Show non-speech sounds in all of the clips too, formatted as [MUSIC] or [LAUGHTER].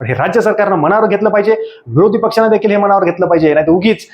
पण हे राज्य सरकारनं मनावर घेतलं पाहिजे विरोधी पक्षानं देखील हे मनावर घेतलं पाहिजे. नाही तर उगीच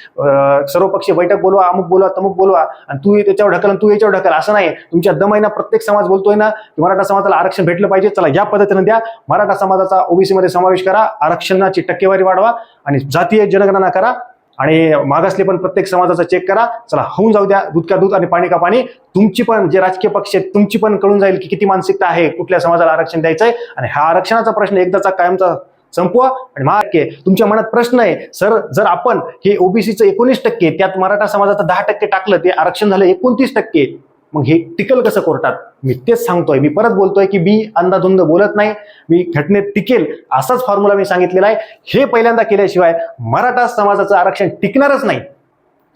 सर्वपक्षीय बैठक बोलवा अमुक बोलवा तमुक बोलवा आणि तू त्याच्यावर ढकल तू याच्यावर ढकल असं नाही. तुमच्या दमाईना प्रत्येक समाज बोलतोय ना की मराठा समाजाला आरक्षण भेटलं पाहिजे. चला या पद्धतीनं द्या. मराठा समाजाचा ओबीसी मध्ये समावेश करा आरक्षणाची टक्केवारी वाढवा आणि जातीय जनगणना करा आणि मागासले पण प्रत्येक समाजाचा चेक करा. चला होऊन जाऊ द्या दूध का दूध आणि पाणी का पाणी. तुमची पण जे राजकीय पक्ष आहेत तुमची पण कळून जाईल की किती मानसिकता आहे कुठल्या समाजाला आरक्षण द्यायचं आहे आणि हा आरक्षणाचा प्रश्न एकदाचा कायमचा संपवा. आणि महाराष्ट्र तुमच्या मनात प्रश्न आहे सर जर आपण हे ओबीसीचं एकोणीस टक्के त्यात मराठा समाजाचं दहा टक्के टाकलं ते आरक्षण झालं एकोणतीस टक्के मग हे टिकल कसं कोर्टात? मी तेच सांगतोय. मी परत बोलतोय की मी अंदाधुंद बोलत नाही मी घटनेत टिकेल असाच फॉर्म्युला मी सांगितलेला आहे. हे पहिल्यांदा केल्याशिवाय मराठा समाजाचं आरक्षण टिकणारच नाही.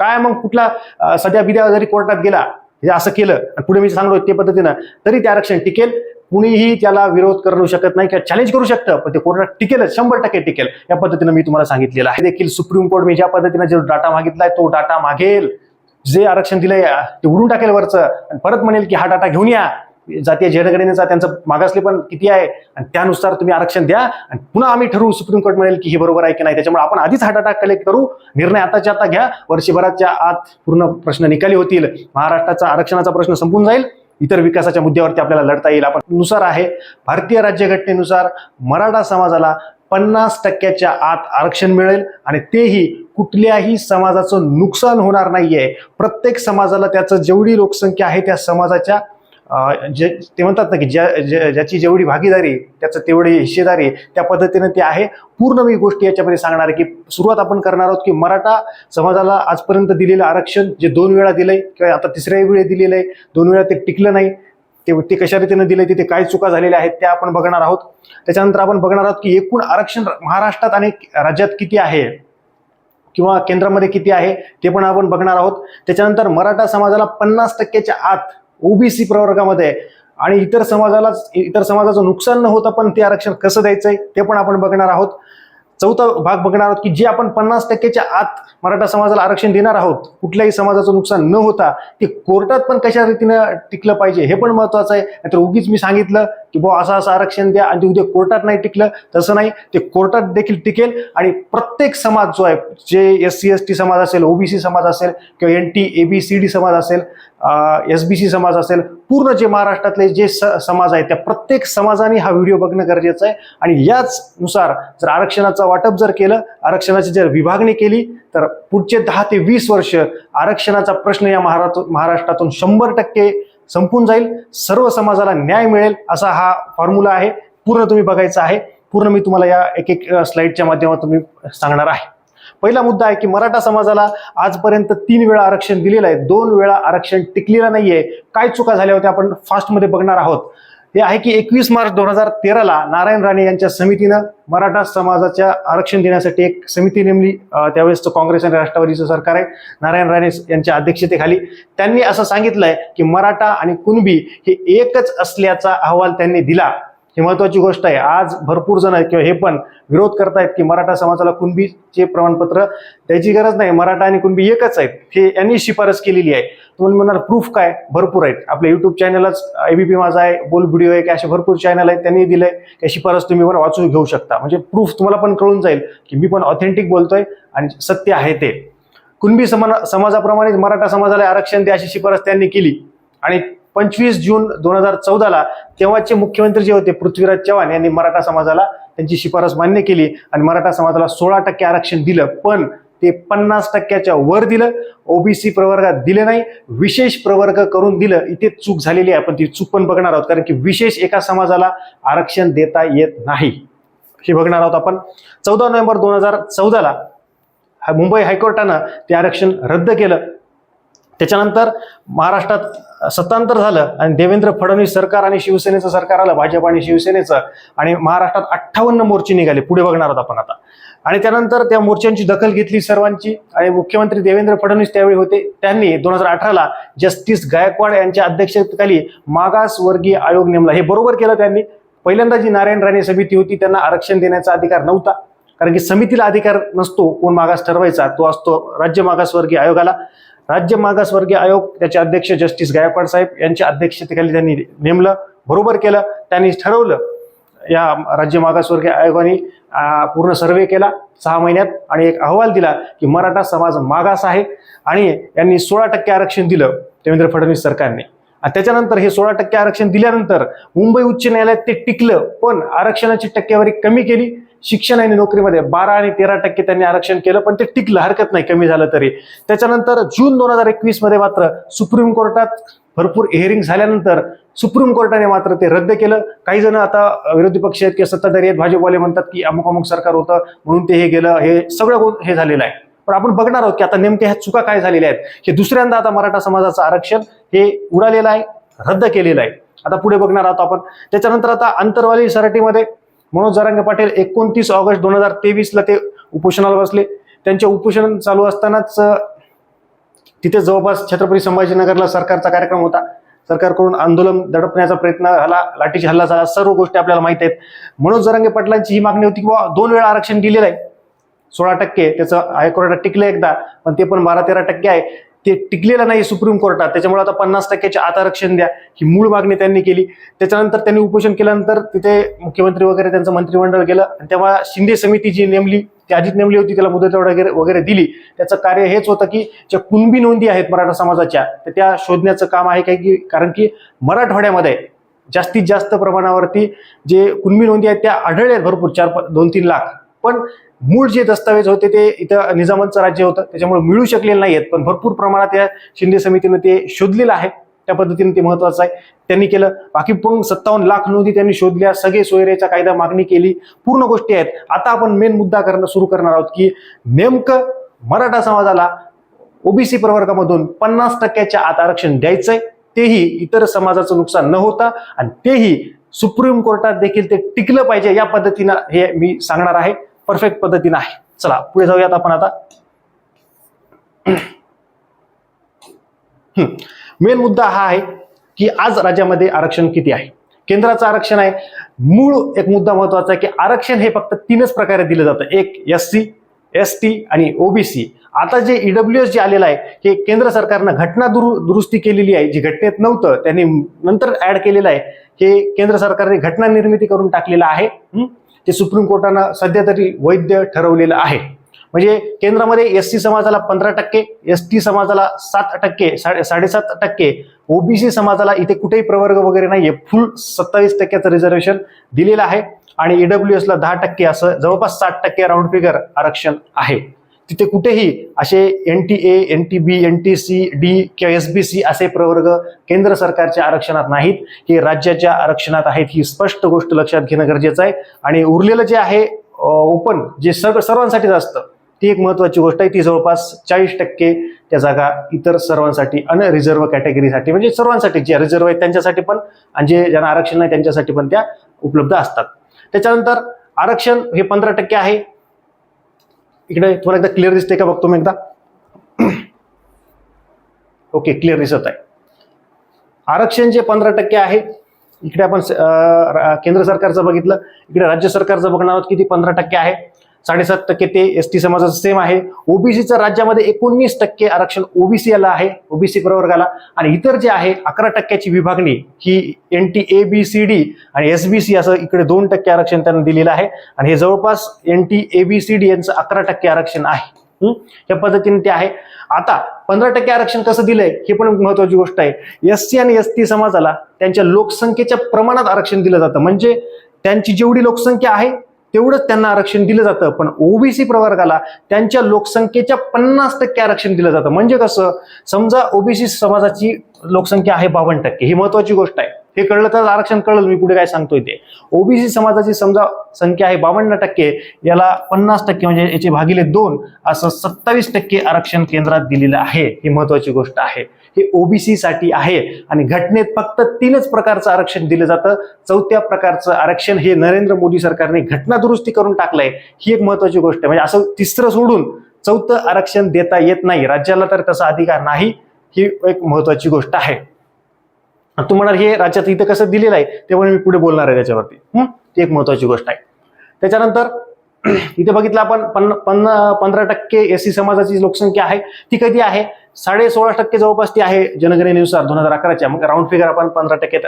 काय मग कुठला सध्या बिद्या जरी कोर्टात गेला हे असं केलं आणि पुढे मी सांगलो ते पद्धतीनं तरी ते आरक्षण टिकेल. कुणीही त्याला विरोध करू शकत नाही किंवा चॅलेंज करू शकतं पण ते कोर्टात टिकेलच शंभर टक्के टिकेल या पद्धतीनं मी तुम्हाला सांगितलेलं आहे. देखील सुप्रीम कोर्ट मी ज्या पद्धतीनं जो डाटा मागितलाय तो डाटा मागेल. जे आरक्षण दिलंय ते उडून टाकेल वरचं. आणि परत म्हणेल की हा डाटा घेऊन या. जातीय जनगणनेचा त्यांचं मागासले पण किती आहे? आणि त्यानुसार तुम्ही आरक्षण द्या. आणि पुन्हा आम्ही ठरवू सुप्रीम कोर्ट म्हणेल की हे बरोबर आहे की नाही. त्याच्यामुळे आपण आधीच हा डाटा कलेक्ट करू. निर्णय आताच्या आता घ्या. वर्षभराच्या आत पूर्ण प्रश्न निकाली होतील. महाराष्ट्राचा आरक्षणाचा प्रश्न संपून जाईल. इतर विकासाच्या मुद्द्यावरती आपल्याला लढता येईल. आपण नुसार आहे भारतीय राज्यघटनेनुसार मराठा समाजाला पन्नास टक्क्याच्या आत आरक्षण मिळेल आणि तेही कुठल्याही समाजाचं नुकसान होणार नाहीये. प्रत्येक समाजाला त्याचं जेवढी लोकसंख्या आहे त्या समाजाच्या जे ते म्हणतात ना की ज्या ज्या- ज्याची जेवढी भागीदारी त्याचं तेवढी हिस्सेदारी त्या पद्धतीने ते आहे. पूर्ण मी गोष्टी याच्यामध्ये सांगणार आहे की सुरुवात आपण करणार आहोत की मराठा समाजाला आजपर्यंत दिलेलं आरक्षण जे दोन वेळा दिलंय किंवा आता तिसऱ्या वेळी दिलेलं आहे दोन वेळा ते टिकलं नाही ते ते कशा रीतीने दिले तिथे काय चुका झालेल्या आहेत त्या आपण बघणार आहोत. त्याच्यानंतर आपण बघणार आहोत की एकूण आरक्षण महाराष्ट्रात आणि राज्यात किती आहे किंवा केंद्रामध्ये किती आहे ते पण आपण बघणार आहोत. त्याच्यानंतर मराठा समाजाला पन्नास टक्क्याच्या आत ओबीसी प्रवर्गामध्ये आणि इतर समाजाला इतर समाजाचं नुकसान न होतं पण ते आरक्षण कसं द्यायचं आहे ते पण आपण बघणार आहोत. चौथा भाग बघणार आहोत की जे आपण पन्नास टक्क्याच्या आत मराठा समाजाला आरक्षण देणार आहोत कुठल्याही समाजाचं नुकसान न होता ते कोर्टात पण कशा रीतीनं टिकलं पाहिजे हे पण महत्वाचं आहे. नाहीतर उगीच मी सांगितलं की बुवा असं असं आरक्षण द्या आणि ते उद्या कोर्टात नाही टिकलं तसं नाही ते कोर्टात देखील टिकेल आणि प्रत्येक समाज जो आहे जे एस सी एस टी समाज असेल ओबीसी समाज असेल किंवा N T A B C D समाज असेल एस बी सी समाज असेल पूर्ण जे महाराष्ट्रातले जे स समाज आहेत त्या प्रत्येक समाजाने हा व्हिडिओ बघणं गरजेचं आहे. आणि याचनुसार जर आरक्षणाचं वाटप जर केलं आरक्षणाची जर विभागणी केली तर पुढचे दहा ते वीस वर्ष आरक्षणाचा प्रश्न या महारा महाराष्ट्रातून शंभर टक्के संपून जाईल. सर्व समाजाला न्याय मिळेल असा हा फॉर्म्युला आहे. पूर्ण तुम्ही बघायचा आहे. पूर्ण मी तुम्हाला या एक एक स्लाईडच्या माध्यमातून मी सांगणार आहे. पहिला मुद्दा आहे की मराठा समाजाला आजपर्यंत तीन वेळा आरक्षण दिलेलं आहे. दोन वेळा आरक्षण टिकलेलं नाहीये. काय चुका झाल्या होत्या आपण फास्टमध्ये बघणार आहोत. हे आहे की एकवीस मार्च दोन हजार तेराला नारायण राणे यांच्या समितीनं मराठा समाजाच्या आरक्षण देण्यासाठी एक समिती नेमली. त्यावेळेस त्यावेळेसचं काँग्रेस आणि राष्ट्रवादीचं सरकार आहे. नारायण राणे यांच्या अध्यक्षतेखाली त्यांनी असं सांगितलंय की मराठा आणि कुणबी हे एकच असल्याचा अहवाल त्यांनी दिला. ही महत्वाची गोष्ट आहे. आज भरपूर जण आहेत किंवा हे पण विरोध करतायत की मराठा समाजाला कुणबीचे प्रमाणपत्र द्यायची गरज नाही. मराठा आणि कुणबी एकच आहेत. हे यांनी शिफारस केलेली आहे. तुम्हाला म्हणणार प्रूफ काय? भरपूर आहेत. आपल्या युट्यूब चॅनलच एबीपी माझा आहे. बोल व्हिडिओ आहे. की असे भरपूर चॅनल आहेत. त्यांनी दिलंय. की शिफारस तुम्ही पण वाचून घेऊ शकता. म्हणजे प्रूफ तुम्हाला पण कळून जाईल की मी पण ऑथेंटिक बोलतोय आणि सत्य आहे ते. कुणबी समा समाजाप्रमाणेच मराठा समाजाला आरक्षण द्या अशी शिफारस त्यांनी केली. आणि पंचवीस जून दोन हजार चौदाला तेव्हाचे मुख्यमंत्री जे होते पृथ्वीराज चव्हाण यांनी मराठा समाजाला त्यांची शिफारस मान्य केली आणि मराठा समाजाला सोळा टक्के आरक्षण दिलं पण ते पन्नास टक्क्याच्या वर दिलं ओबीसी प्रवर्गात दिलं नाही विशेष प्रवर्ग करून दिलं. इथे चूक झालेली आहे आपण ती चूक पण बघणार आहोत कारण की विशेष एका समाजाला आरक्षण देता येत नाही. हे बघणार आहोत आपण. चौदा नोव्हेंबर दोन हजार चौदाला हा मुंबई हायकोर्टानं ते आरक्षण रद्द केलं. त्याच्यानंतर महाराष्ट्रात सत्तांतर झालं आणि देवेंद्र फडणवीस सरकार आणि शिवसेनेचं सरकार आलं भाजप आणि शिवसेनेचं. आणि महाराष्ट्रात अठ्ठावन्न मोर्चे निघाले पुढे बघणार आहोत आपण आता. आणि त्यानंतर त्या मोर्चांची दखल घेतली सर्वांची. आणि मुख्यमंत्री देवेंद्र फडणवीस त्यावेळी होते. त्यांनी दोन हजार अठराला जस्टिस गायकवाड यांच्या अध्यक्षतेखाली मागासवर्गीय आयोग नेमला. हे बरोबर केलं त्यांनी. पहिल्यांदा जी नारायण राणे समिती होती त्यांना आरक्षण देण्याचा अधिकार नव्हता. कारण की समितीला अधिकार नसतो कोण मागास ठरवायचा तो असतो राज्य मागासवर्गीय आयोगाला. राज्य मागासवर्गीय आयोग त्याचे अध्यक्ष जस्टिस गायकवाड साहेब यांच्या अध्यक्षतेखाली त्यांनी नेमलं बरोबर केलं त्यांनी ठरवलं या राज्य मागासवर्गीय आयोगाने पूर्ण सर्वे केला सहा महिन्यात आणि एक अहवाल दिला की मराठा समाज मागास आहे आणि यांनी सोळा टक्के आरक्षण दिलं देवेंद्र फडणवीस सरकारने. आणि त्याच्यानंतर हे सोळा टक्के आरक्षण दिल्यानंतर मुंबई उच्च न्यायालयात ते टिकलं पण आरक्षणाची टक्केवारी कमी केली शिक्षण आणि नोकरीमध्ये बारा आणि तेरा टक्के त्यांनी आरक्षण केलं पण ते टिकलं हरकत नाही कमी झालं तरी. त्याच्यानंतर जून दोन हजार एकवीसमध्ये मात्र सुप्रीम कोर्टात भरपूर हिअरिंग झाल्यानंतर सुप्रीम कोर्टाने मात्र ते रद्द केलं. काही जण आता विरोधी पक्ष आहेत किंवा सत्ताधारी आहेत भाजपवाले म्हणतात की अमुक अमुक सरकार होतं म्हणून ते हे गेलं हे सगळं हे झालेलं आहे. पण आपण बघणार आहोत की आता नेमक्या ह्या चुका काय झालेल्या आहेत. हे दुसऱ्यांदा आता मराठा समाजाचं आरक्षण हे उडालेलं आहे रद्द केलेलं आहे. आता पुढे बघणार आहोत आपण. त्याच्यानंतर आता अंतरवाली सराटीमध्ये मनोज जरांगे पाटील एकोणतीस ऑगस्ट दोन हजार तेवीसला ते उपोषणाला बसले. त्यांचे उपोषण चालू असतानाच तिथे जवळपास छत्रपती संभाजीनगरला सरकारचा कार्यक्रम होता. सरकारकडून आंदोलन दडपण्याचा प्रयत्न झाला लाठीची हल्ला झाला सर्व गोष्टी आपल्याला माहीत आहेत. मनोज जरांगे पाटलांची ही मागणी होती की बुवा दोन वेळा आरक्षण दिलेलं आहे. सोळा टक्के त्याचं हायकोर्टात टिकलं एकदा पण ते पण बारा तेरा टक्के आहे. ते टिकलेलं नाही सुप्रीम कोर्टात. त्याच्यामुळे आता पन्नास टक्क्याचे आरक्षण द्या. ही मूळ मागणी त्यांनी केली. त्याच्यानंतर त्यांनी उपोषण केल्यानंतर तिथे मुख्यमंत्री वगैरे त्यांचं मंत्रिमंडळ गेलं. आणि तेव्हा शिंदे समिती जी नेमली ती आधीच नेमली होती त्याला मुदत वगैरे वगैरे दिली. त्याचं कार्य हेच होतं की ज्या कुणबी नोंदी आहेत मराठा समाजाच्या तर त्या शोधण्याचं काम आहे काय की कारण की मराठवाड्यामध्ये जास्तीत जास्त प्रमाणावरती जे कुणबी नोंदी आहेत त्या आढळल्या आहेत भरपूर चार दोन तीन लाख. पण मूळ जे दस्तावेज होते ते इथं निजामांचं राज्य होतं त्याच्यामुळे मिळू शकलेले नाही आहेत पण भरपूर प्रमाणात या शिंदे समितीनं ते शोधलेलं आहे. त्या पद्धतीने ते महत्वाचं आहे. त्यांनी केलं. बाकी पण सत्तावन्न लाख नोंदी त्यांनी शोधल्या. सगळे सोयरेचा कायदा मागणी केली. पूर्ण गोष्टी आहेत. आता आपण मेन मुद्दा करणं सुरू करणार आहोत की नेमकं मराठा समाजाला ओबीसी प्रवर्गामधून पन्नास टक्क्याच्या आत आरक्षण द्यायचंय. तेही इतर समाजाचं नुकसान न होता आणि तेही सुप्रीम कोर्टात देखील ते टिकलं पाहिजे या पद्धतीनं हे मी सांगणार आहे. परफेक्ट पद्धतीनं आहे. चला पुढे जाऊयात आपण आता. मेन मुद्दा हा आहे की आज राज्यामध्ये आरक्षण किती आहे? केंद्राचं आरक्षण आहे. मूळ एक मुद्दा महत्त्वाचा आहे की आरक्षण हे फक्त तीनच प्रकारे दिलं जातं. एक एस सी एस टी आणि ओबीसी आता जे ईडब्ल्यू एस जे आलेलं आहे हे केंद्र सरकारनं घटना दुरु दुरुस्ती केलेली आहे जी घटनेत नव्हतं त्यांनी नंतर ऍड केलेलं आहे हे केंद्र सरकारने घटना निर्मिती करून टाकलेलं आहे. ते सुप्रीम कोर्टानं सध्या तरी वैध ठरवलेलं आहे. म्हणजे केंद्रामध्ये एस सी समाजाला पंधरा टक्के एस टी समाजाला सात टक्के साडे साडेसात टक्के ओबीसी समाजाला इथे कुठेही प्रवर्ग वगैरे नाहीये. फुल सत्तावीस टक्क्याचं रिझर्वेशन दिलेलं आहे. आणि ईडब्ल्यू एसला दहा टक्के असं जवळपास साठ टक्के राऊंड फिगर आरक्षण आहे. तिथे कुठेही असे N T A N T B N T C D किंवा एस बी सी असे प्रवर्ग केंद्र सरकारच्या आरक्षणात नाहीत. हे राज्याच्या आरक्षणात आहेत ही स्पष्ट गोष्ट लक्षात घेणं गरजेचं आहे. आणि उरलेलं जे आहे ओपन जे सर्व सर्वांसाठीच असतं ती एक महत्वाची गोष्ट आहे. ती जवळपास चाळीस टक्के त्या जागा इतर सर्वांसाठी अन रिझर्व्ह कॅटेगरीसाठी म्हणजे सर्वांसाठी जे रिझर्व्ह आहेत त्यांच्यासाठी पण आणि जे ज्यांना आरक्षण नाही त्यांच्यासाठी पण त्या उपलब्ध असतात. त्याच्यानंतर आरक्षण हे पंधरा टक्के आहे. इकडे तुम्हाला एकदा क्लिअर दिसते का? बघतो मी एकदा. [CLEARS THROAT] ओके क्लिअर दिसत आहे. आरक्षण जे पंधरा टक्के आहे इकडे आपण स- रा- केंद्र सरकारचं बघितलं. इकडे राज्य सरकारचं बघणार आहोत किती पंधरा टक्के आहे. साडेसात टक्के ते एस टी समाजाचं सेम आहे. ओबीसीचं राज्यामध्ये एकोणीस टक्के आरक्षण ओबीसी याला आहे ओबीसी प्रवर्गाला. आणि इतर जे आहे अकरा टक्क्याची विभागणी ही N T A B C D आणि एस बी सी असं इकडे दोन टक्के आरक्षण त्यांना दिलेलं आहे. आणि हे जवळपास N T A B C D यांचं अकरा टक्के आरक्षण आहे. या पद्धतीने ते आहे. आता पंधरा टक्के आरक्षण कसं दिलंय हे पण महत्वाची गोष्ट आहे. एस सी आणि एस टी समाजाला त्यांच्या लोकसंख्येच्या प्रमाणात आरक्षण दिलं जातं. म्हणजे त्यांची जेवढी लोकसंख्या आहे तेवढंच त्यांना आरक्षण दिलं जातं. पण ओबीसी प्रवर्गाला त्यांच्या लोकसंख्येच्या पन्नास टक्के आरक्षण दिलं जातं. म्हणजे कसं? समजा ओबीसी समाजाची लोकसंख्या आहे बावन्न टक्के. ही महत्वाची गोष्ट आहे. हे कळलं तर आरक्षण कळलं. मी पुढे काय सांगतोय ते. ओबीसी समाजाची समजा संख्या आहे बावन्न टक्के याला पन्नास टक्के म्हणजे याचे भागिले दोन असं सत्तावीस टक्के आरक्षण केंद्रात दिलेलं आहे. ही महत्वाची गोष्ट आहे. हे ओबीसी साठी आहे. आणि घटनेत फक्त तीनच प्रकारचं आरक्षण दिलं जातं. चौथ्या प्रकारचं आरक्षण हे नरेंद्र मोदी सरकारने घटना दुरुस्ती करून टाकलंय. ही एक महत्वाची गोष्ट आहे. म्हणजे असं तिसरं सोडून चौथं आरक्षण देता येत नाही. राज्याला तर तसा अधिकार नाही. ही एक महत्वाची गोष्ट आहे. तू तुम्हाला हे राज्यात इथं कसं दिलेलं आहे ते मी पुढे बोलणार आहे त्याच्यावरती. ती एक महत्वाची गोष्ट आहे. त्याच्यानंतर इथे बघितलं आपण पन्न पंधरा टक्के एस सी समाजाची लोकसंख्या आहे. ती कधी आहे? साडे सोळा टक्के जवळपास ती आहे जनगणनेनुसार दोन हजार अकराच्या. मग राऊंड फिगर आपण पंधरा टक्के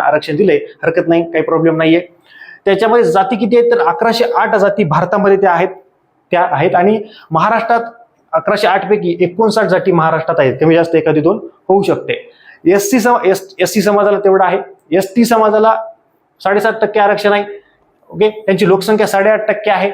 आरक्षण दिले हरकत नाही काही प्रॉब्लेम नाहीये. त्याच्यामध्ये जाती किती आहेत? तर अकराशे आठ जाती भारतामध्ये त्या आहेत. त्या आहेत आणि महाराष्ट्रात अकराशे आठ पैकी एकोणसाठ जाती महाराष्ट्रात आहेत. कमी जास्त एखादी दोन होऊ शकते. एस सी समा एस एस सी समाजाला तेवढं आहे. एस टी समाजाला साडेसात टक्के आरक्षण आहे. ओके? त्यांची लोकसंख्या साडेआठ टक्के आहे.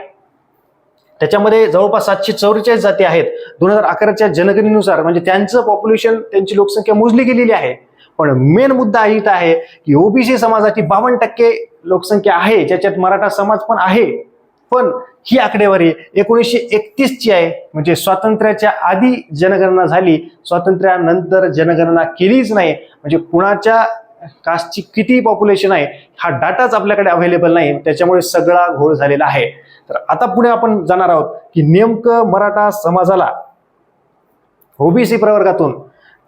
त्याच्यामध्ये जवळपास सातशे चौवेचाळीस जाती आहेत. दोन हजार अकराच्या जनगणनेनुसार म्हणजे त्यांचं पॉप्युलेशन त्यांची लोकसंख्या मोजली गेलेली आहे. पण मेन मुद्दा इथं आहे की ओबीसी समाजाची बावन्न टक्के लोकसंख्या आहे ज्याच्यात मराठा समाज पण आहे. पण ही आकडेवारी एकोणीसशे एकतीसची आहे. म्हणजे स्वातंत्र्याच्या आधी जनगणना झाली. स्वातंत्र्यानंतर जनगणना केलीच नाही. म्हणजे कुणाच्या कास्टची किती पॉप्युलेशन आहे हा डाटाच आपल्याकडे अवेलेबल नाही. त्याच्यामुळे सगळा घोळ झालेला आहे. तर आता पुढे आपण जाणार आहोत की नेमकं मराठा समाजाला ओबीसी प्रवर्गातून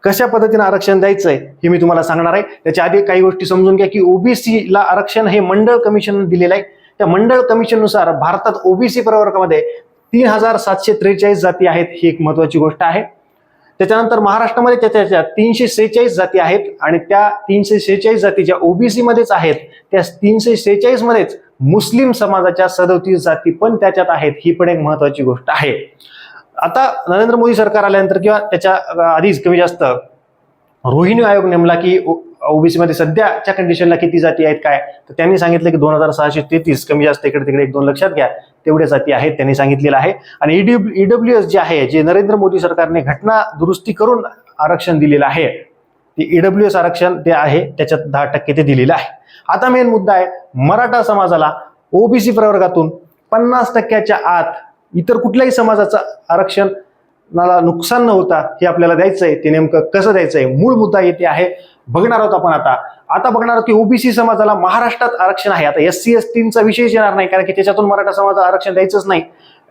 कशा पद्धतीने आरक्षण द्यायचंय हे मी तुम्हाला सांगणार आहे. त्याच्या आधी काही गोष्टी समजून घ्या की ओबीसीला आरक्षण हे मंडळ कमिशन दिलेलं आहे. त्या मंडळ कमिशननुसार भारतात ओबीसी प्रवर्गामध्ये तीन हजार सातशे त्रेचाळीस जाती आहेत ही एक महत्वाची गोष्ट आहे. त्याच्यानंतर महाराष्ट्रामध्ये त्याच्या त्याच्या तीनशे सेहेचाळीस जाती आहेत आणि त्या तीनशे सेहेचाळीस जाती ज्या ओबीसी मध्येच आहेत त्या तीनशे सेहेचाळीस मध्येच मुस्लिम समाजाच्या सदोतीस जाती पण त्याच्यात आहेत ही पण एक महत्वाची गोष्ट आहे. आता नरेंद्र मोदी सरकार आल्यानंतर किंवा त्याच्या आधीच कमी जास्त रोहिणी आयोग नेमला की ओबीसीमध्ये सध्याच्या कंडिशनला किती जाती आहेत काय? तर त्यांनी सांगितलं की दोन हजार सहाशे तेहतीस कमी जास्त इकडे तिकडे एक दोन लक्षात घ्या तेवढ्या जाती आहेत त्यांनी सांगितलेलं आहे. आणि ईडब्ल्यू ईडब्ल्यू एस जे आहे जे नरेंद्र मोदी सरकारने घटना दुरुस्ती करून आरक्षण दिलेलं आहे ते ईडब्ल्यू एस आरक्षण ते आहे त्याच्यात दहा टक्के ते दिलेलं आहे. आता मेन मुद्दा आहे मराठा समाजाला ओबीसी प्रवर्गातून पन्नास टक्क्याच्या आत इतर कुठल्याही समाजाचं आरक्षणाला नुकसान न होता हे आपल्याला द्यायचं आहे. ते नेमकं कसं द्यायचं आहे? मूळ मुद्दा येथे आहे. बघणार आहोत आपण आता. आता बघणार आहोत की ओबीसी समाजाला महाराष्ट्रात आरक्षण आहे. आता एस सी एस टींचा विषयच येणार नाही कारण की त्याच्यातून मराठा समाजाला आरक्षण द्यायचंच नाही.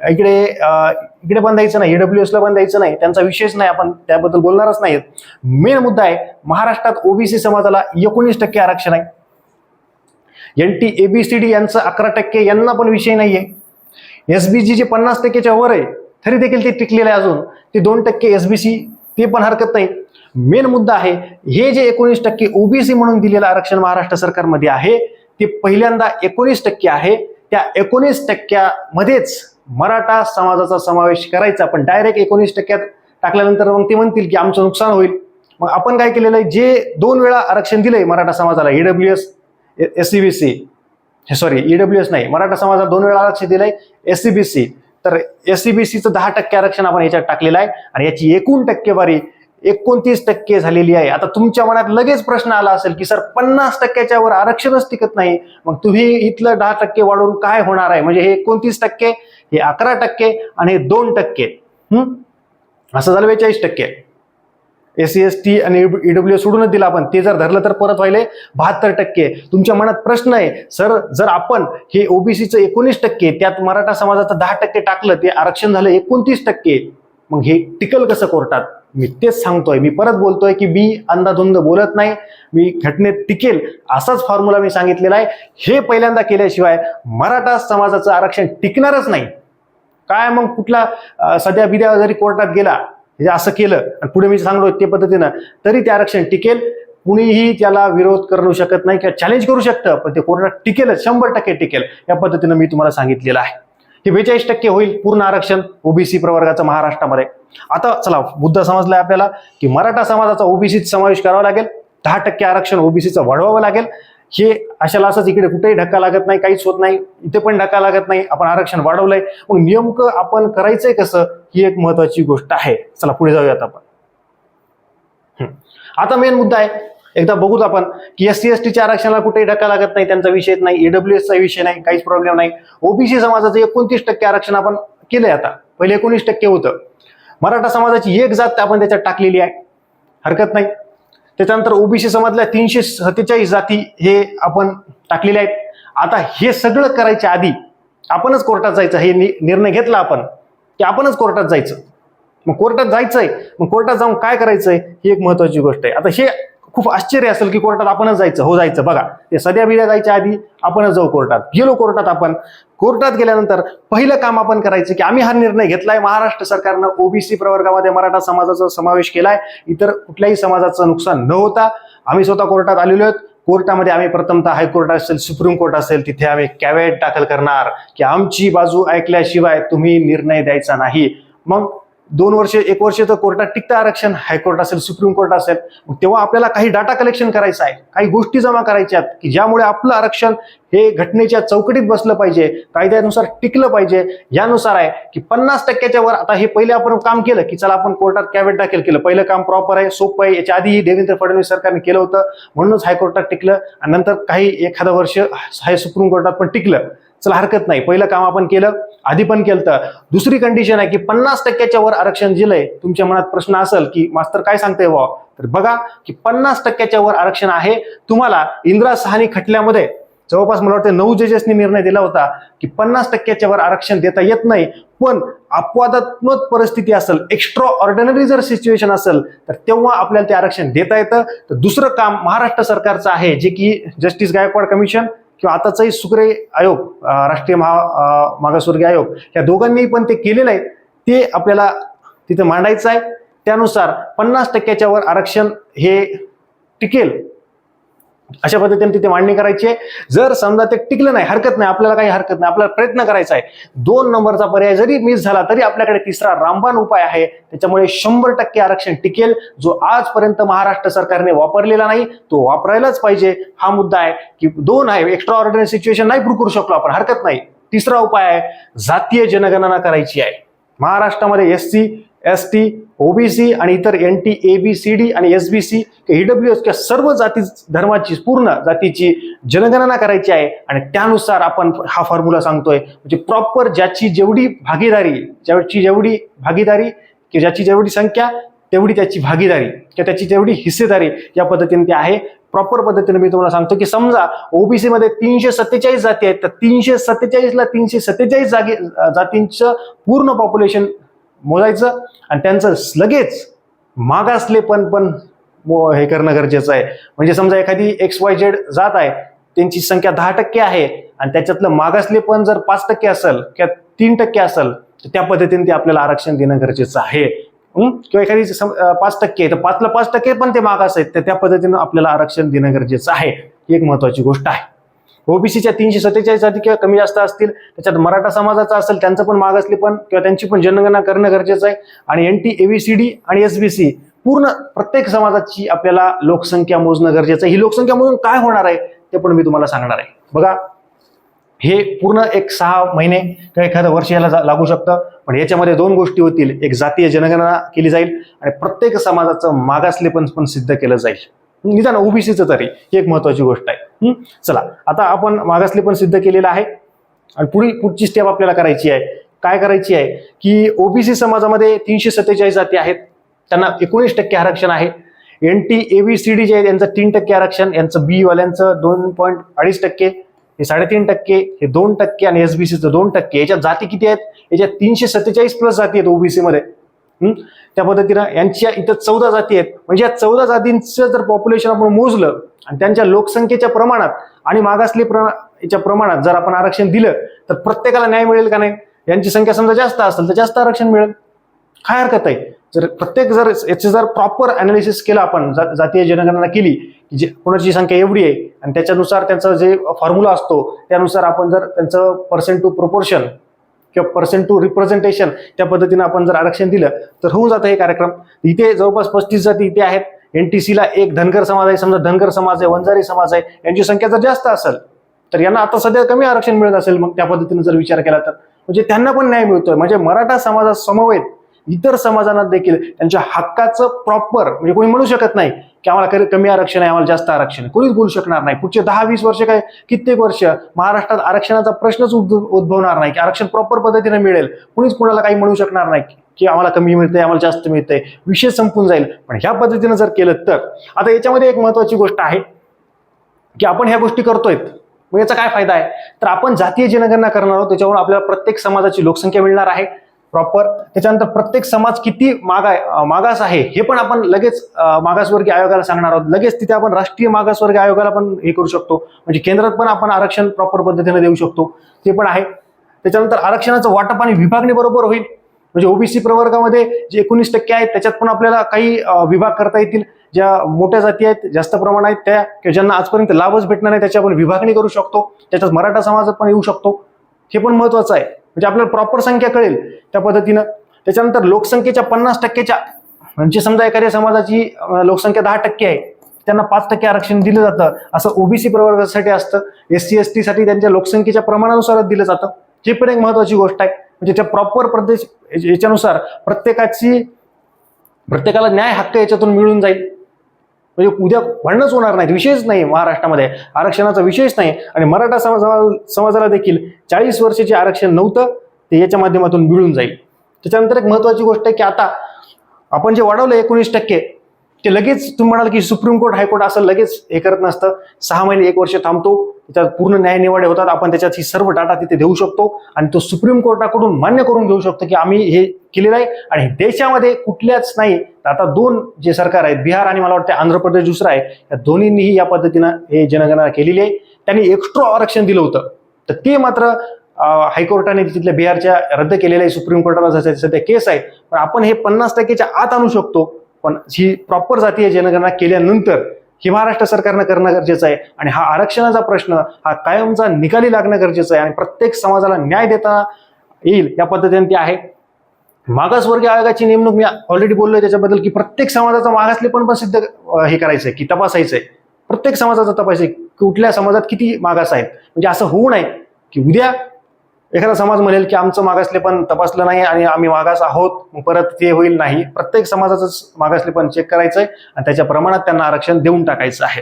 इकडे इकडे पण द्यायचं नाही. ईडब्ल्यू एसला पण द्यायचं नाही. त्यांचा विषयच नाही. आपण त्याबद्दल बोलणारच नाहीत. मेन मुद्दा आहे महाराष्ट्रात ओबीसी समाजाला एकोणीस टक्के आरक्षण आहे. N T A B C D यांचं अकरा टक्के यांना पण विषय नाही आहे एस बी जी जे पन्नास टक्केच्या वर आहे तरी देखील ते टिकलेलं आहे अजून. ते दोन टक्के एस बी सी ते पण हरकत नाही. मेन मुद्दा आहे हे जे एकोणीस टक्के ओबीसी म्हणून दिलेलं आरक्षण महाराष्ट्र सरकारमध्ये आहे ते पहिल्यांदा एकोणीस टक्के आहे. त्या एकोणीस टक्क्यामध्येच मराठा समाजाचा समावेश करायचा. पण डायरेक्ट एकोणीस टक्क्यात टाकल्यानंतर मग ते म्हणतील की आमचं नुकसान होईल. मग आपण काय केलेलं आहे? जे दोन वेळा आरक्षण दिलंय मराठा समाजाला EW S S C B C हे सॉरी ईडब्ल्यू एस नाही. मराठा समाजाला दोन वेळा आरक्षण दिलंय. एस सी बी सी तर एस सी बी सीचं दहा टक्के आरक्षण आपण याच्यात टाकलेलं आहे आणि याची एकूण टक्केवारी एकोणतीस टक्के झालेली आहे. आता तुमच्या मनात लगेच प्रश्न आला असेल की सर पन्नास टक्क्याच्या वर आरक्षणच टिकत नाही. मग तुम्ही इथलं दहा टक्के वाढवून काय होणार आहे? म्हणजे हे एकोणतीस टक्के हे अकरा टक्के आणि हे दोन टक्के. हम्म असं झालं बेचाळीस टक्के. एस सी एस टी आणि ईडब्ल्यू सोडूनच दिला आपण. ते जर धरलं तर परत व्हायले बहात्तर टक्के. तुमच्या मनात प्रश्न आहे सर जर आपण हे ओबीसीचं एकोणीस टक्के त्यात मराठा समाजाचं दहा टक्के टाकलं ते आरक्षण झालं एकोणतीस टक्के. मग हे टिकल कसं कोर्टात? मी तेच सांगतोय. मी परत बोलतोय की मी अंदाधुंद बोलत नाही. मी घटनेत टिकेल असाच फॉर्म्युला मी सांगितलेला आहे. हे पहिल्यांदा केल्याशिवाय मराठा समाजाचं आरक्षण टिकणारच नाही. काय मग कुठला सध्या बिद्या जरी कोर्टात गेला म्हणजे असं केलं आणि पुढे मी सांगलो ते पद्धतीनं तरी ते आरक्षण टिकेल. कुणीही त्याला विरोध करू शकत नाही किंवा चॅलेंज करू शकतं पण ते कोर्टात टिकेलच शंभर टक्के टिकेल. या पद्धतीनं मी तुम्हाला सांगितलेलं आहे. हे बेचाळीस टक्के होईल पूर्ण आरक्षण ओबीसी प्रवर्गाचं महाराष्ट्रामध्ये. आता चला मुद्दा समजलाय आपल्याला की मराठा समाजाचा ओबीसीत समावेश करावा लागेल. दहा टक्के आरक्षण ओबीसीचं वाढवावं लागेल. हे अशाला असंच इकडे कुठेही धक्का लागत नाही काहीच होत नाही इथे पण धक्का लागत नाही. आपण आरक्षण वाढवलंय. मग नेमकं आपण करायचंय कसं? ही एक महत्वाची गोष्ट आहे. चला पुढे जाऊयात आपण. आता मेन मुद्दा आहे. एकदा बघूत आपण की एस सी एस टीच्या आरक्षणाला कुठेही धक्का लागत नाही त्यांचा विषय नाही ईडब्ल्यू चा विषय नाही काहीच प्रॉब्लेम नाही. ओबीसी समाजाचं एकोणतीस टक्के आरक्षण आपण केलंय आता. पहिले एकोणीस टक्के होतं. मराठा समाजाची एक जात आपण त्याच्यात टाकलेली आहे. हरकत नाही. त्याच्यानंतर ओबीसी समाजातल्या तीनशे सत्तेचाळीस जाती हे आपण टाकलेले आहेत. आता हे सगळं करायच्या आधी आपणच कोर्टात जायचं हे नि- निर्णय घेतला आपण की आपणच कोर्टात जायचं. मग कोर्टात जायचंय मग कोर्टात जाऊन काय करायचंय ही एक महत्वाची गोष्ट आहे. आता हे खूप आश्चर्य असेल की कोर्टात आपणच जायचं हो जायचं. बघा ते सध्या बिद्या जायच्या आधी आपणच जाऊ कोर्टात. गेलो कोर्टात आपण. कोर्टात गेल्यानंतर पहिलं काम आपण करायचं की आम्ही हा निर्णय घेतलाय. महाराष्ट्र सरकारनं ओबीसी प्रवर्गामध्ये मराठा समाजाचा समावेश केलाय. इतर कुठल्याही समाजाचं नुकसान न होता आम्ही स्वतः कोर्टात आलेलो आहोत. कोर्टामध्ये आम्ही प्रथमतः हायकोर्ट असेल सुप्रीम कोर्ट असेल तिथे आम्ही कॅवेट दाखल करणार की आमची बाजू ऐकल्याशिवाय तुम्ही निर्णय द्यायचा नाही. मग दोन वर्ष एक वर्ष तर कोर्टात टिकतं आरक्षण हायकोर्ट असेल सुप्रीम कोर्ट असेल. तेव्हा आपल्याला काही डाटा कलेक्शन करायचं आहे काही गोष्टी जमा करायच्या आहेत की ज्यामुळे आपलं आरक्षण हे घटनेच्या चौकटीत बसलं पाहिजे कायद्यानुसार टिकलं पाहिजे. यानुसार आहे की पन्नास टक्क्याच्या वर आता हे पहिले आपण काम केलं की चला आपण कोर्टात कॅवेट दाखल केलं. पहिलं काम प्रॉपर आहे सोपं आहे. याच्या आधीही देवेंद्र फडणवीस सरकारने केलं होतं म्हणूनच हायकोर्टात टिकलं. आणि नंतर काही एखादं वर्ष हाय सुप्रीम कोर्टात पण टिकलं. चला हरकत नाही. पहिलं काम आपण केलं आधी पण केलं तर दुसरी कंडिशन आहे की पन्नास टक्क्याच्या वर आरक्षण दिलंय तुमच्या मनात प्रश्न असेल की मास्तर काय सांगते वा तर बघा की पन्नास टक्क्याच्या वर आरक्षण आहे. तुम्हाला इंदिरा सहानी खटल्यामध्ये जवळपास मला वाटतं नऊ जजेसनी निर्णय दिला होता की पन्नास टक्क्याच्या वर आरक्षण देता येत नाही. पण अपवादात्मक परिस्थिती असेल एक्स्ट्रा ऑर्डिनरी जर सिच्युएशन असेल तर तेव्हा आपल्याला ते आरक्षण देता येतं. तर दुसरं काम महाराष्ट्र सरकारचं आहे जे की जस्टिस गायकवाड कमिशन किंवा आताचाही सुक्रे आयोग राष्ट्रीय महा मागासवर्गीय आयोग या दोघांनी पण ते केलेलं आहे. ते आपल्याला तिथे मांडायचं आहे. त्यानुसार पन्नास टक्क्याच्या वर आरक्षण हे टिकेल. अशा पद्धतीने तिथे मांडणी करायची आहे. जर समजा ते टिकलं नाही हरकत नाही आपल्याला काही हरकत नाही आपल्याला प्रयत्न करायचा आहे दोन नंबरचा पर्याय जरी मिस झाला तरी आपल्याकडे तिसरा रामबाण उपाय आहे. त्याच्यामुळे शंभर टक्के आरक्षण टिकेल जो आजपर्यंत महाराष्ट्र सरकारने वापरलेला नाही तो वापरायलाच पाहिजे. हा मुद्दा आहे की दोन आहे एक्स्ट्रा ऑर्डिनरी सिच्युएशन नाही प्रूव्ह करू शकलो आपण हरकत नाही. तिसरा उपाय आहे जातीय जनगणना करायची आहे. महाराष्ट्रामध्ये S C S T OBC आणि इतर N T A B C D आणि S B C EW S किंवा सर्व जाती धर्माची पूर्ण जातीची जनगणना करायची आहे. आणि त्यानुसार आपण हा फॉर्म्युला सांगतोय. म्हणजे प्रॉपर ज्याची जेवढी भागीदारी ज्याची जेवढी भागीदारी की ज्याची जेवढी संख्या तेवढी त्याची भागीदारी किंवा त्याची जेवढी हिस्सेदारी या पद्धतीने ती आहे. प्रॉपर पद्धतीने मी तुम्हाला सांगतो की समजा ओबीसी मध्ये तीनशे सत्तेचाळीस जाती आहेत. तर तीनशे सत्तेचाळीसला तीनशे सत्तेचाळीस जागे जातींचं पूर्ण पॉप्युलेशन मोजायचं आणि त्यांचं लगेच मागासले पण पण मो- हे करणं गरजेचं आहे. म्हणजे समजा एखादी एक्स वाय झेड जात आहे त्यांची संख्या दहा टक्के आहे आणि त्याच्यातलं मागासले पण जर पाच टक्के असेल किंवा तीन टक्के असेल तर त्या पद्धतीने ते आपल्याला आरक्षण देणं गरजेचं आहे. किंवा एखादी सम- पाच टक्के तर पाचला पाच टक्के पण ते मागास आहेत तर त्या पद्धतीनं आपल्याला आरक्षण देणं गरजेचं आहे. ही एक महत्वाची गोष्ट आहे. ओबीसीच्या तीनशे सत्तेचाळीस जाती किंवा कमी जास्त असतील त्याच्यात मराठा समाजाचा असेल त्यांचं पण मागासले पण किंवा त्यांची पण जनगणना करणं गरजेचं आहे. आणि N T A B C D आणि एस बी सी पूर्ण प्रत्येक समाजाची आपल्याला लोकसंख्या मोजणं गरजेचं आहे. ही लोकसंख्या मोजून काय होणार आहे ते पण मी तुम्हाला सांगणार आहे. बघा हे पूर्ण एक सहा महिने किंवा एखादं वर्ष याला जा- लागू शकतं. पण याच्यामध्ये दोन गोष्टी होतील. एक जातीय जनगणना केली जाईल आणि प्रत्येक समाजाचं मागासलेपण पण सिद्ध केलं जाईल. निदान ओबीसीचं तरी ही एक महत्वाची गोष्ट आहे. चला आता आपण मागासले पण सिद्ध केलेलं आहे. आणि पुढील पुढची स्टेप आपल्याला करायची आहे. काय करायची आहे? की ओबीसी समाजामध्ये तीनशे सत्तेचाळीस जाती आहेत. त्यांना एकोणीस टक्के आरक्षण आहे. एन टी एबीसीडी जे आहे यांचं तीन टक्के आरक्षण यांचं बी वाल्यांचं दोन पॉईंट अडीच टक्के हे साडेतीन टक्के हे दोन टक्के आणि एसबीसीचं दोन टक्के. याच्यात जाती किती आहेत? याच्यात तीनशे सत्तेचाळीस प्लस जाती आहेत ओबीसीमध्ये त्या पद्धतीनं यांच्या इथं चौदा जाती आहेत. म्हणजे या चौदा जातींचं जर पॉप्युलेशन आपण मोजलं आणि त्यांच्या लोकसंख्येच्या प्रमाणात आणि मागासले प्र याच्या प्रमाणात जर आपण आरक्षण दिलं तर प्रत्येकाला न्याय मिळेल का नाही? यांची संख्या समजा जास्त असेल तर जास्त आरक्षण मिळेल. काय हरकत आहे? जर प्रत्येक जर याचे जर प्रॉपर अनालिसिस केलं आपण जातीय जनगणना केली की जे कोणाची संख्या एवढी आहे आणि त्याच्यानुसार त्यांचा जे फॉर्म्युला असतो त्यानुसार आपण जर त्यांचं पर्सेंट टू प्रोपोर्शन किंवा पर्सेंट टू रिप्रेझेंटेशन त्या पद्धतीनं आपण जर आरक्षण दिलं तर होऊन जातं हे कार्यक्रम. इथे जवळपास पस्तीस जाती इथे आहेत. एन टी सीला एक धनगर समाज आहे. समजा धनगर समाज आहे वंजारी समाज आहे यांची संख्या जर जास्त असेल तर यांना आता सध्या कमी आरक्षण मिळत असेल मग त्या पद्धतीने जर विचार केला तर. म्हणजे त्यांना पण न्याय मिळतोय. म्हणजे मराठा समाजासमवेत इतर समाजांना देखील त्यांच्या हक्काचं प्रॉपर म्हणजे कोणी म्हणू शकत नाही की आम्हाला कमी- कमी आरक्षण आहे आम्हाला जास्त आरक्षण आहे. कोणीच बोलू शकणार नाही. पुढचे दहा वीस वर्ष काय कित्येक वर्ष महाराष्ट्रात आरक्षणाचा प्रश्नच उद्भवणार नाही की आरक्षण प्रॉपर पद्धतीने मिळेल. कुणीच कुणाला काही म्हणू शकणार नाही की आम्हाला कमी मिळतंय आम्हाला जास्त मिळतंय. विषय संपून जाईल. पण ह्या पद्धतीनं जर केलं तर आता याच्यामध्ये एक महत्वाची गोष्ट आहे की आपण ह्या गोष्टी करतोय. मग याचा काय फायदा आहे? तर आपण जातीय जनगणना करणार आहोत त्याच्यामुळे आपल्याला प्रत्येक समाजाची लोकसंख्या मिळणार आहे. प्रॉपर त्याच्यानंतर प्रत्येक समाज किती मागा मागास आहे हे पण आपण लगेच मागासवर्गीय आयोगाला सांगणार आहोत. लगेच तिथे आपण राष्ट्रीय मागासवर्गीय आयोगाला पण हे करू शकतो. म्हणजे केंद्रात पण आपण आरक्षण प्रॉपर पद्धतीने देऊ शकतो. ते पण आहे. त्याच्यानंतर आरक्षणाचं वाटप आणि विभागणी बरोबर होईल. म्हणजे ओबीसी प्रवर्गामध्ये जे एकोणीस टक्के आहेत त्याच्यात पण आपल्याला काही विभाग करता येतील. ज्या मोठ्या जाती आहेत जास्त प्रमाण आहेत त्या किंवा ज्यांना आजपर्यंत लाभच भेटणार नाही त्याची आपण विभागणी करू शकतो. त्याच्यात मराठा समाजात पण येऊ शकतो. हे पण महत्वाचं आहे. म्हणजे आपल्याला प्रॉपर संख्या कळेल त्या पद्धतीनं. त्याच्यानंतर लोकसंख्येच्या पन्नास टक्केच्या म्हणजे समजा एखाद्या समाजाची लोकसंख्या दहा टक्के आहे त्यांना पाच टक्के आरक्षण दिलं जातं. असं ओबीसी प्रवर्गासाठी असतं. एस सी एस टी साठी त्यांच्या लोकसंख्येच्या प्रमाणानुसारच दिलं जातं. ही पण एक महत्वाची गोष्ट आहे म्हणजे त्या प्रॉपर प्रदेश याच्यानुसार प्रत्येकाची प्रत्येकाला न्याय हक्क याच्यातून मिळून जाईल. म्हणजे उद्या भांडणच होणार नाही विषयच नाही महाराष्ट्रामध्ये आरक्षणाचा विषयच नाही. आणि मराठा समाजा समाजाला देखील चाळीस वर्षाचे आरक्षण नव्हतं ते याच्या माध्यमातून मिळून जाईल. त्याच्यानंतर एक महत्वाची गोष्ट आहे की आता आपण जे वाढवलं एकोणीस टक्के ते लगेच तुम्ही म्हणाल की सुप्रीम कोर्ट हायकोर्ट असं लगेच हे करत नसतं. सहा महिने एक वर्ष थांबतो. त्याच्यात पूर्ण न्यायनिवाडे होतात. आपण त्याच्यात ही सर्व डाटा तिथे देऊ शकतो. आणि तो सुप्रीम कोर्टाकडून मान्य करून घेऊ शकतो की आम्ही हे केलेलं आहे. आणि देशामध्ये कुठल्याच नाही आता दोन जे सरकार आहेत बिहार आणि मला वाटतं आंध्र प्रदेश दुसरा आहे या दोन्हींनीही या पद्धतीनं हे जनगणना केलेली आहे. त्यांनी एक्स्ट्रा आरक्षण दिलं होतं. तर ते मात्र हायकोर्टाने तिथल्या बिहारच्या रद्द केलेलं आहे. सुप्रीम कोर्टाला जसं सध्या केस आहे. पण आपण हे पन्नास टक्केच्या आत आणू शकतो. पण ही प्रॉपर जातीय जनगणना केल्यानंतर ही महाराष्ट्र सरकारनं करणं गरजेचं आहे. आणि हा आरक्षणाचा प्रश्न हा कायमचा निकाली लागणं गरजेचं आहे. आणि प्रत्येक समाजाला न्याय देता येईल या पद्धतीने ते आहे. मागासवर्गीय आयोगाची नेमणूक मी ऑलरेडी बोललोय त्याच्याबद्दल की प्रत्येक समाजाचा मागासले पण पण सिद्ध अं, हे करायचंय की तपासायचंय. प्रत्येक समाजाचा तपासायचं कुठल्या समाजात किती मागास आहेत? म्हणजे असं होऊ नये की उद्या एखादा समाज म्हणेल की आमचं मागासले पण तपासलं नाही आणि आम्ही मागास आहोत परत ते होईल नाही. प्रत्येक समाजाचं मागासले पण चेक करायचंय आणि त्याच्या प्रमाणात त्यांना आरक्षण देऊन टाकायचं आहे.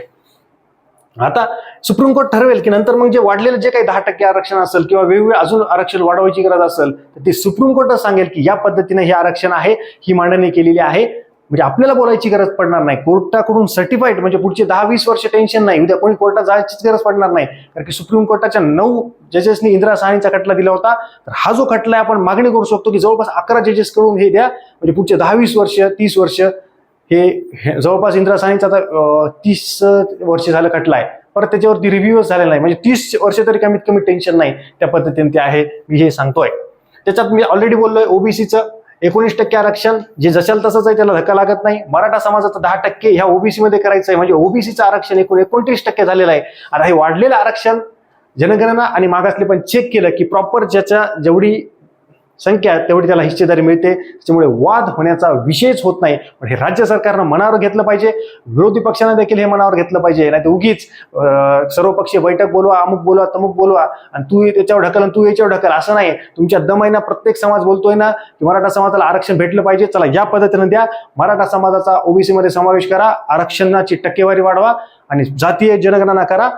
आता सुप्रीम कोर्ट ठरवेल की नंतर मग जे वाढलेलं जे काही दहा टक्के आरक्षण असेल किंवा वेगवेगळे अजून आरक्षण वाढवायची गरज असेल तर ते सुप्रीम कोर्टच सांगेल की या पद्धतीने हे आरक्षण आहे ही मांडणी केलेली आहे. म्हणजे आपल्याला बोलायची गरज पडणार नाही. कोर्टाकडून सर्टिफाईड म्हणजे पुढचे दहा वीस वर्ष टेन्शन नाही. उद्या कोणी कोर्टात जायचीच गरज पडणार नाही. कारण की सुप्रीम कोर्टाच्या नऊ जजेसनी इंदिरा साहनीचा खटला दिला होता. तर हा जो खटला आहे आपण मागणी करू शकतो की जवळपास अकरा जजेस करून हे द्या. म्हणजे पुढचे दहा वीस वर्ष तीस वर्ष हे हे जवळपास इंदिरा साहनीचा आता तीस वर्ष झालं खटला आहे. परत त्याच्यावरती रिव्ह्यूच झालेला नाही. म्हणजे तीस वर्ष तरी कमीत कमी टेन्शन नाही. त्या पद्धतीने ते आहे. मी हे सांगतोय. त्याच्यात मी ऑलरेडी बोललोय ओबीसीचं एकोणीस टक्के आरक्षण जे जशाल तसंच आहे त्याला धक्का लागत नाही. मराठा समाजाचं दहा टक्के ह्या ओबीसी मध्ये करायचं आहे म्हणजे ओबीसीचं आरक्षण एकूण एकोणतीस टक्के झालेलं आहे. आणि हे वाढलेलं आरक्षण जनगणना आणि मागासले पण चेक केलं की प्रॉपर ज्याच्या जेवढी संख्या तेवढी त्याला हिस्सेदारी मिळते. त्याच्यामुळे वाद होण्याचा विषयच होत नाही. पण हे राज्य सरकारनं मनावर घेतलं पाहिजे. विरोधी पक्षांना देखील हे मनावर घेतलं पाहिजे. नाही तर उगीच सर्वपक्षीय बैठक बोलवा अमुक बोलवा तमुक बोलवा. आणि तू त्याच्यावर ढकल आणि तू याच्यावर ढकल. असं नाही. तुमच्या दमाईना प्रत्येक समाज बोलतोय ना की मराठा समाजाला आरक्षण भेटलं पाहिजे. चला या पद्धतीनं द्या. मराठा समाजाचा ओबीसीमध्ये समावेश करा. आरक्षणाची टक्केवारी वाढवा. आणि जातीय जनगणना करा.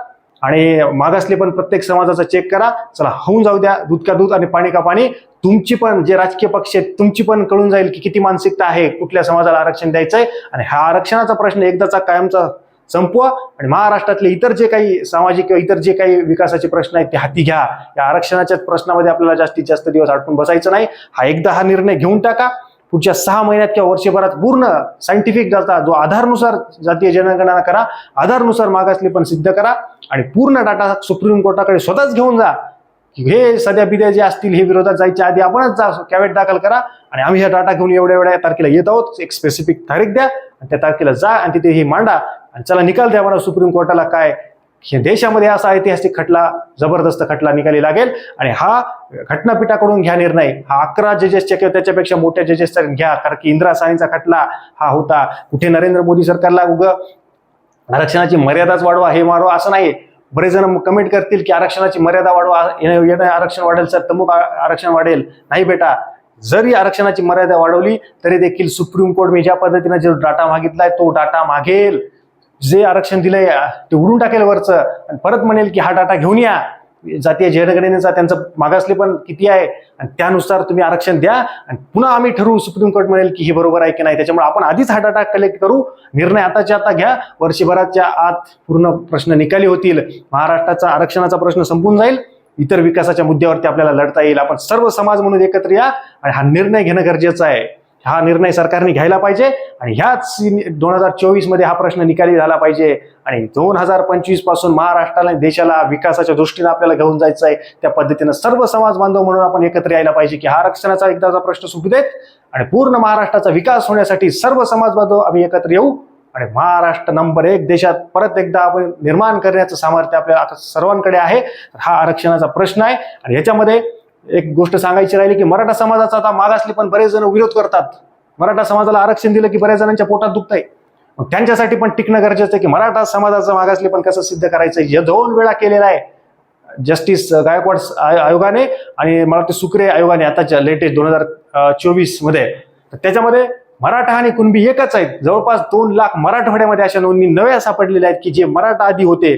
आणि मागासले पण प्रत्येक समाजाचा चेक करा. चला होऊन जाऊ द्या दूध का दूध आणि पाणी का पाणी. तुमची पण जे राजकीय पक्ष आहेत तुमची पण कळून जाईल की किती मानसिकता आहे कुठल्या समाजाला आरक्षण द्यायचंय. आणि हा आरक्षणाचा प्रश्न एकदाचा कायमचा संपवा. आणि महाराष्ट्रातले इतर जे काही सामाजिक किंवा इतर जे काही विकासाचे प्रश्न आहेत ते हाती घ्या. या आरक्षणाच्या प्रश्नामध्ये आपल्याला जास्तीत जास्त दिवस अडकून बसायचं नाही. हा एकदा हा निर्णय घेऊन टाका. पुढच्या सहा महिन्यात किंवा वर्षभरात पूर्ण सायंटिफिक डाटा जो आधारनुसार जातीय जनगणना करा आधारनुसार मागासले पण सिद्ध करा आणि पूर्ण डाटा सुप्रीम कोर्टाकडे स्वतःच घेऊन जा. की हे सध्या बिद्या जे असतील हे विरोधात जायच्या आधी आपणच जा कॅवेट दाखल करा आणि आम्ही हा डाटा घेऊन एवढ्या एवढ्या तारखेला येत आहोत. एक स्पेसिफिक तारीख द्या आणि त्या तारखेला जा आणि तिथे हे मांडा आणि चला निकाल द्या म्हणा सुप्रीम कोर्टाला काय देशामध्ये असा ऐतिहासिक खटला जबरदस्त खटला निकाली लागेल. आणि हा घटनापीठाकडून घ्या निर्णय. हा अकरा जजेसच्या किंवा त्याच्यापेक्षा मोठ्या जजेसचा घ्या कारण की इंदिरा साईंचा खटला हा होता. कुठे नरेंद्र मोदी सरकारला उग आरक्षणाची मर्यादाच वाढवा हे मारवा असं नाही. बरेच जण कमेंट करतील की आरक्षणाची मर्यादा वाढवा येणं येणं आरक्षण वाढेल सर तमुक आरक्षण वाढेल. नाही बेटा. जरी आरक्षणाची मर्यादा वाढवली तरी देखील सुप्रीम कोर्ट मी ज्या पद्धतीने जो डाटा मागितलाय तो डाटा मागेल. जे आरक्षण दिलंय ते उडून टाकेल वरचं. आणि परत म्हणेल की हा डाटा घेऊन या. जातीय जनगणनेचा त्यांचं मागासले पण किती आहे? आणि त्यानुसार तुम्ही आरक्षण द्या. आणि पुन्हा आम्ही ठरवू सुप्रीम कोर्ट म्हणेल की हे बरोबर आहे की नाही? त्याच्यामुळे आपण आधीच हा डाटा कलेक्ट करू. निर्णय आताच्या आता घ्या. वर्षभराच्या आत पूर्ण प्रश्न निकाली होतील. महाराष्ट्राचा आरक्षणाचा प्रश्न संपून जाईल. इतर विकासाच्या मुद्द्यावरती आपल्याला लढता येईल. आपण सर्व समाज म्हणून एकत्र या. आणि हा निर्णय घेणं गरजेचं आहे. हा निर्णय सरकारने घ्यायला पाहिजे आणि ह्याच दोन हजार चोवीसमध्ये हा प्रश्न निकाली झाला पाहिजे. आणि दोन हजार पंचवीसपासून महाराष्ट्राला देशाला विकासाच्या दृष्टीने आपल्याला घेऊन जायचं आहे. त्या पद्धतीनं सर्व समाज बांधव म्हणून आपण एकत्र यायला पाहिजे की हा आरक्षणाचा एकदाचा प्रश्न सुटू देत आणि पूर्ण महाराष्ट्राचा विकास होण्यासाठी सर्व समाज बांधव आम्ही एकत्र येऊ आणि महाराष्ट्र नंबर एक देशात परत एकदा आपण निर्माण करण्याचं सामर्थ्य आपल्याला आता सर्वांकडे आहे. हा आरक्षणाचा प्रश्न आहे आणि याच्यामध्ये एक गोष्ट सांगायची राहिली की मराठा समाजाचा आता मागासले पण बरेच जण विरोध करतात. मराठा समाजाला आरक्षण दिलं की बऱ्याच जणांच्या पोटात दुखतंय. मग त्यांच्यासाठी पण टिकणं गरजेचं आहे की मराठा समाजाचं मागासले पण कसं सिद्ध करायचं? हे दोन वेळा केलेलं आहे. जस्टिस गायकवाड आयोगाने आणि मला वाटतं सुक्रे आयोगाने आताच्या लेटेस्ट दोन हजार चोवीसमध्ये. तर त्याच्यामध्ये मराठा आणि कुणबी एकच आहेत. जवळपास दोन लाख मराठवाड्यामध्ये अशा नोंदणी नव्या सापडलेल्या आहेत की जे मराठा आधी होते.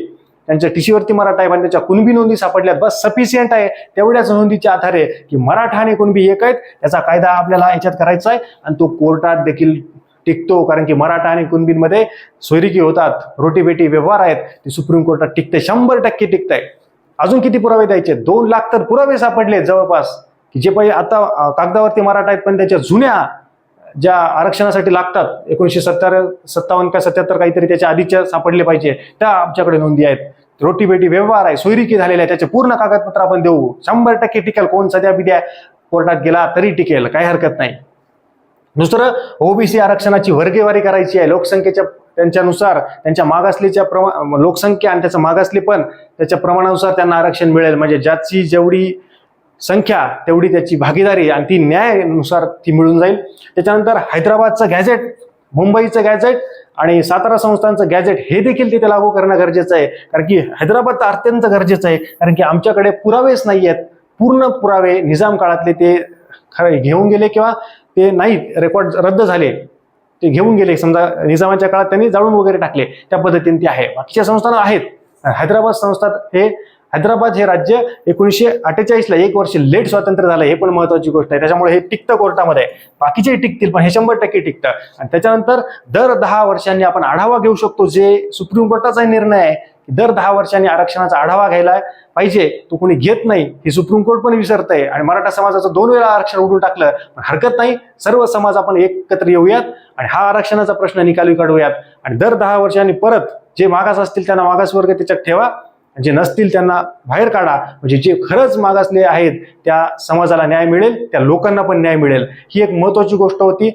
त्यांच्या टिशीवरती मराठा आहे पण त्याच्या कुणबी नोंदी सापडल्यात. बस सफिशियंट आहे तेवढ्याच नोंदीच्या आधारे की मराठा आणि कुणबी एक आहेत याचा कायदा आपल्याला याच्यात करायचा आहे. आणि तो कोर्टात देखील टिकतो कारण की मराठा आणि कुणबींमध्ये सोयरिकी होतात रोटीबेटी व्यवहार आहेत ते सुप्रीम कोर्टात टिकते शंभर टक्के टिकत आहे अजून किती पुरावे द्यायचे? दोन लाख तर पुरावे सापडले जवळपास. की जे पहिले आता कागदावरती मराठा आहेत पण त्याच्या जुन्या ज्या आरक्षणासाठी लागतात एकोणीशे सत्तर सत्तावन्न का सत्याहत्तर काहीतरी त्याच्या आधीच्या सापडले पाहिजे त्या आमच्याकडे नोंदी आहेत. रोटी बेटी व्यवहार आहे सोयरिकी झालेले आहे त्याचे पूर्ण कागदपत्र आपण देऊ. शंभर टक्के टिकेल कोण सध्या बिद्या कोर्टात गेला तरी टिकेल काही हरकत नाही. दुसरं ओबीसी आरक्षणाची वर्गेवारी करायची आहे लोकसंख्येच्या त्यांच्यानुसार त्यांच्या मागासलेच्या प्रमा लोकसंख्या आणि त्याचं मागासले पण त्याच्या प्रमाणानुसार त्यांना आरक्षण मिळेल. म्हणजे ज्याची जेवढी संख्या तेवढी त्याची भागीदारी आणि ती न्यायानुसार ती मिळून जाईल. त्याच्यानंतर हैदराबादचं गॅझेट मुंबईचं गॅझेट आणि सातारा संस्थांचं गॅझेट हे देखील तिथे लागू करणं गरजेचं आहे. कारण की हैदराबाद तर अत्यंत गरजेचं आहे. कारण की आमच्याकडे पुरावेच नाही आहेत. पूर्ण पुरावे निजाम काळातले ते खरे घेऊन गेले किंवा ते नाही रेकॉर्ड रद्द झाले. ते घेऊन गेले. समजा निजामाच्या काळात त्यांनी जाळून वगैरे टाकले. त्या पद्धतीने ते आहे. बाकीच्या संस्थानं आहेत. हैदराबाद संस्थात हे हैदराबाद हे राज्य एकोणीसशे अठ्ठेचाळीसला एक वर्ष लेट स्वातंत्र्य झालं हे पण महत्वाची गोष्ट आहे. त्याच्यामुळे हे टिकतं कोर्टामध्ये. बाकीचे टिकतील पण हे शंभर टक्के टिकतं. आणि त्याच्यानंतर दर दहा वर्षांनी आपण आढावा घेऊ शकतो जे सुप्रीम कोर्टाचा निर्णय आहे की दर दहा वर्षांनी आरक्षणाचा आढावा घ्यायला पाहिजे. तो कोणी घेत नाही हे सुप्रीम कोर्ट पण विसरतंय. आणि मराठा समाजाचं दोन वेळा आरक्षण उडून टाकलं पण हरकत नाही. सर्व समाज आपण एकत्र येऊयात आणि हा आरक्षणाचा प्रश्न निकाली काढूयात. आणि दर दहा वर्षांनी परत जे मागास असतील त्यांना मागासवर्ग त्याच्यात ठेवा. जे नसतील त्यांना बाहेर काढा. म्हणजे जे खरंच मागासले आहेत त्या समाजाला न्याय मिळेल त्या लोकांना पण न्याय मिळेल. ही एक महत्वाची गोष्ट होती.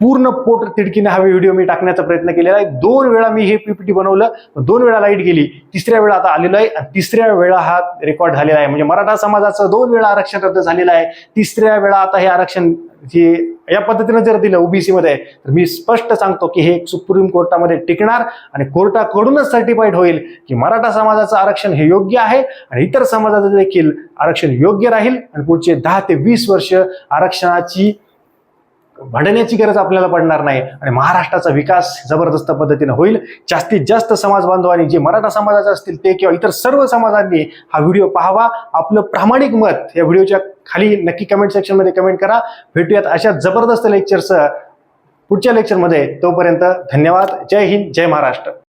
पूर्ण पोट तिडकीने हा व्हिडिओ मी टाकण्याचा प्रयत्न केलेला आहे. दोन वेळा मी हे पीपीटी बनवलं दोन वेळा लाइट गेली तिसऱ्या वेळा आता आलेलो आहे आणि तिसऱ्या वेळा हा रेकॉर्ड झालेला आहे. म्हणजे मराठा समाजाचं दोन वेळा आरक्षण रद्द झालेलं आहे. तिसऱ्या वेळा आता हे आरक्षण जे या पद्धतीनं जर दिलं ओबीसी मध्ये तर मी स्पष्ट सांगतो की हे सुप्रीम कोर्टामध्ये टिकणार आणि कोर्टाकडूनच सर्टिफाईड होईल की मराठा समाजाचं आरक्षण हे योग्य आहे आणि इतर समाजाचं देखील आरक्षण योग्य राहील आणि पुढचे दहा ते वीस वर्ष आरक्षणाची भांडण्याची गरज आपल्याला पडणार नाही आणि महाराष्ट्राचा विकास जबरदस्त पद्धतीने होईल. जास्तीत जास्त समाज बांधवांनी जे मराठा समाजाचे असतील ते किंवा इतर सर्व समाजांनी हा व्हिडिओ पाहावा. आपलं प्रामाणिक मत या व्हिडिओच्या खाली नक्की कमेंट सेक्शनमध्ये कमेंट करा. भेटूयात अशा जबरदस्त लेक्चरसह पुढच्या लेक्चरमध्ये तोपर्यंत धन्यवाद. जय हिंद जय महाराष्ट्र.